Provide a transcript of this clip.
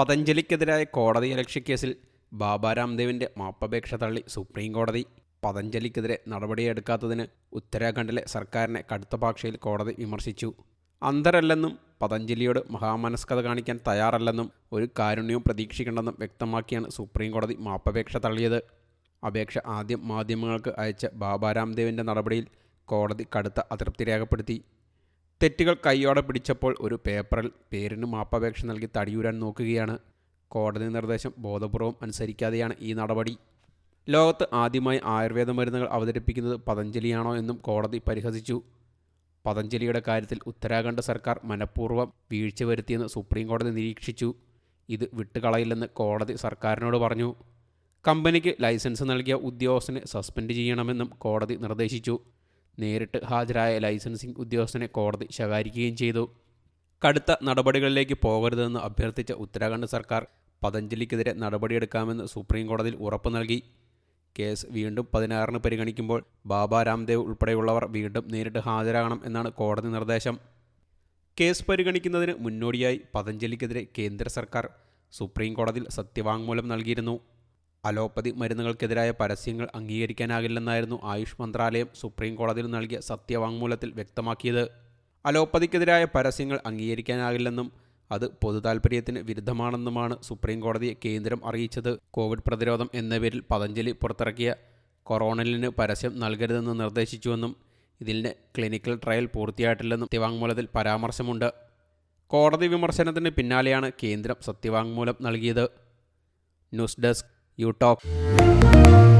പതഞ്ജലിക്കെതിരായ കോടതി അലക്ഷ്യക്കേസിൽ ബാബ രാംദേവിന്റെ മാപ്പപേക്ഷ തള്ളി സുപ്രീം കോടതി. പതഞ്ജലിക്കെതിരെ നടപടിയെടുക്കാത്തതിന് ഉത്തരാഖണ്ഡിലെ സർക്കാരിനെ കടുത്ത ഭാഷയിൽ കോടതി വിമർശിച്ചു. അന്തരല്ലെന്നും പതഞ്ജലിയോട് മഹാമനസ്കത കാണിക്കാൻ തയ്യാറല്ലെന്നും ഒരു കാരുണ്യവും പ്രതീക്ഷിക്കേണ്ടെന്നും വ്യക്തമാക്കിയാണ് സുപ്രീം കോടതി മാപ്പപേക്ഷ തള്ളിയത്. അപേക്ഷ ആദ്യം മാധ്യമങ്ങൾക്ക് അയച്ച ബാബ രാംദേവിന്റെ നടപടിയിൽ കോടതി കടുത്ത അതൃപ്തി രേഖപ്പെടുത്തി. തെറ്റുകൾ കൈയോടെ പിടിച്ചപ്പോൾ ഒരു പേപ്പറിൽ പേരിന് മാപ്പപേക്ഷ നൽകി തടിയൂരാൻ നോക്കുകയാണ്. കോടതി നിർദ്ദേശം ബോധപൂർവം അനുസരിക്കാതെയാണ് ഈ നടപടി. ലോകത്ത് ആദ്യമായി ആയുർവേദ മരുന്നുകൾ അവതരിപ്പിക്കുന്നത് പതഞ്ജലിയാണോ എന്നും കോടതി പരിഹസിച്ചു. പതഞ്ജലിയുടെ കാര്യത്തിൽ ഉത്തരാഖണ്ഡ് സർക്കാർ മനഃപൂർവം വീഴ്ച വരുത്തിയെന്ന് സുപ്രീം കോടതി നിരീക്ഷിച്ചു. ഇത് വിട്ടുകളയില്ലെന്ന് കോടതി സർക്കാരിനോട് പറഞ്ഞു. കമ്പനിക്ക് ലൈസൻസ് നൽകിയ ഉദ്യോഗസ്ഥനെ സസ്പെൻഡ് ചെയ്യണമെന്നും കോടതി നിർദ്ദേശിച്ചു. നേരിട്ട് ഹാജരായ ലൈസൻസിംഗ് ഉദ്യോഗസ്ഥനെ കോടതി ശകാരിക്കുകയും ചെയ്തു. കടുത്ത നടപടികളിലേക്ക് പോകരുതെന്ന് അഭ്യർത്ഥിച്ച ഉത്തരാഖണ്ഡ് സർക്കാർ പതഞ്ജലിക്കെതിരെ നടപടിയെടുക്കാമെന്ന് സുപ്രീം കോടതിയിൽ ഉറപ്പ് നൽകി. കേസ് വീണ്ടും പതിനാറിന് പരിഗണിക്കുമ്പോൾ ബാബ രാംദേവ് ഉൾപ്പെടെയുള്ളവർ വീണ്ടും നേരിട്ട് ഹാജരാകണം എന്നാണ് കോടതി നിർദ്ദേശം. കേസ് പരിഗണിക്കുന്നതിന് മുന്നോടിയായി പതഞ്ജലിക്കെതിരെ കേന്ദ്ര സർക്കാർ സുപ്രീം കോടതിയിൽ സത്യവാങ്മൂലം നൽകിയിരുന്നു. അലോപ്പതി മരുന്നുകൾക്കെതിരായ പരസ്യങ്ങൾ അംഗീകരിക്കാനാകില്ലെന്നായിരുന്നു ആയുഷ് മന്ത്രാലയം സുപ്രീം കോടതിയിൽ നൽകിയ സത്യവാങ്മൂലത്തിൽ വ്യക്തമാക്കിയത്. അലോപ്പതിക്കെതിരായ പരസ്യങ്ങൾ അംഗീകരിക്കാനാകില്ലെന്നും അത് പൊതുതാൽപര്യത്തിന് വിരുദ്ധമാണെന്നുമാണ് സുപ്രീം കോടതിയെ കേന്ദ്രം അറിയിച്ചത്. കോവിഡ് പ്രതിരോധം എന്ന പേരിൽ പതഞ്ജലി പുറത്തിറക്കിയ കൊറോണലിന് പരസ്യം നൽകരുതെന്ന് നിർദ്ദേശിച്ചുവെന്നും ഇതിന്റെ ക്ലിനിക്കൽ ട്രയൽ പൂർത്തിയായിട്ടില്ലെന്നും സത്യവാങ്മൂലത്തിൽ പരാമർശമുണ്ട്. കോടതി വിമർശനത്തിന് പിന്നാലെയാണ് കേന്ദ്രം സത്യവാങ്മൂലം നൽകിയത്. News desk you talk.